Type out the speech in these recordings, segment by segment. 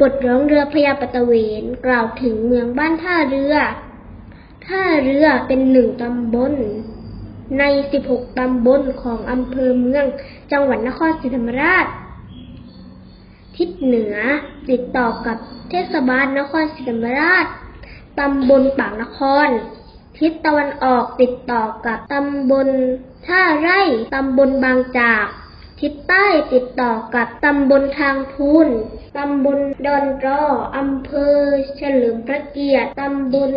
บทร้องเรือพญาปตะเวนกล่าวถึงเมืองบ้านท่าเรือ ท่าเรือเป็นหนึ่งตำบล ใน 16 ตำบลของอำเภอเมือง จังหวัดนครศรีธรรมราช ทิศเหนือติดต่อกับเทศบาลนครศรีธรรมราช ตำบลปากนคร ทิศตะวันออกติดต่อกับตำบลท่าไร่ ตำบลบางจาก ทิศใต้ติดต่อกับตำบลทางพูน ตำบลดอนรออำเภอเฉลิมพระเกียรติ ตำบล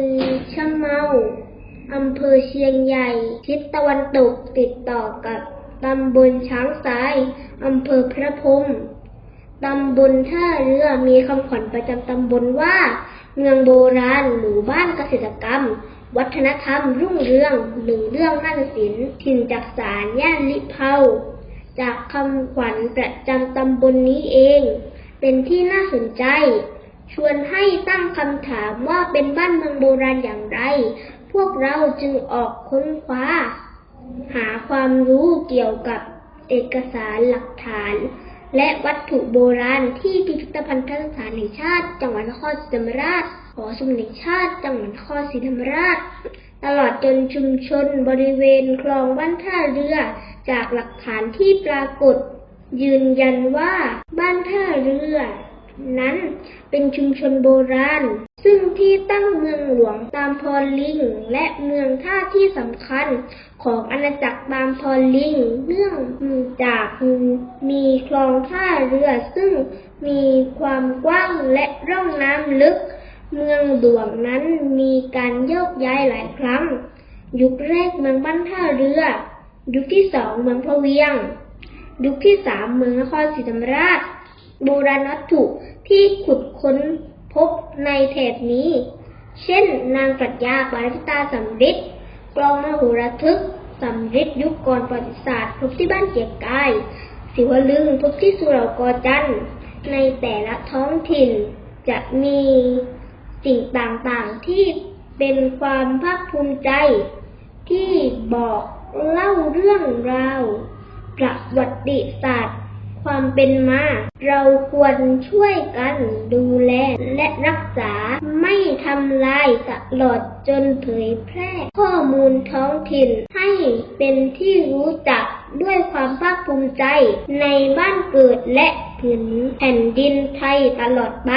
ชะเมา อำเภอเชียงใหญ่ ทิศตะวันตกติดต่อกับตำบลช้างซ้าย อำเภอพระพรมตำบลท่าเรือมีคำขวัญประจำตำบลว่า เมืองโบราณหมู่บ้านเกษตรกรรม วัฒนธรรมรุ่งเรืองหนึ่งเรื่องนาฏศิลป์ถิ่นจักสารย่านลิเผา จากคำขวัญประจำตำบลนนี้เอง เป็นที่น่าสนใจ ชวนให้ตั้งคำถามว่าเป็นบ้านเมืองโบราณอย่างไร พวกเราจึงออกค้นคว้า หาความรู้เกี่ยวกับเอกสารหลักฐาน และวัตถุโบราณที่พิพิธภัณฑ์สถานแห่งชาติ จังหวัดนครศรีธรรมราชหอสมุดแห่งชาติ จังหวัดนครศรีธรรมราช ตลอดจนชุมชนบริเวณคลองบ้านท่าเรือ จากหลักฐานที่ปรากฏ ยืนยันว่าบ้านท่าเรือ นั้นเป็นชุมชนโบราณ ซึ่งที่ตั้งเมืองหลวงตามพรลิง และเมืองท่าที่สำคัญของอาณาจักรตามพรลิง เนื่องจากมีคลองท่าเรือ ซึ่งมีความกว้างและร่องน้ำลึก เมืองหลวงนั้นมีการโยกย้ายหลายครั้ง ยุคแรกเมืองบ้านท่าเรือ ยุคที่สองเมืองพะเวียง ยุคที่สามเมืองนครศรีธรรมราช โบราณวัตถุที่ขุดค้นพบในแถบนี้ เช่น นางปรัชญาปาริตาสำริดกลองมโหระทึกสำริดยุคก่อนประวัติศาสตร์พบที่บ้านเกียรกายสิวลึงพบที่สุเหร่ากอจันทร์ในแต่ละท้องถิ่นจะมีสิ่งต่างๆที่เป็นความภาคภูมิใจที่บอก เล่าเรื่องราวประวัติศาสตร์ ความเป็นมา เราควรช่วยกันดูแลและรักษาไม่ทำลายตลอดจนเผยแพร่ ข้อมูลท้องถิ่นให้เป็นที่รู้จักด้วยความภาคภูมิใจในบ้านเกิดและผืนแผ่นดินไทยตลอดไป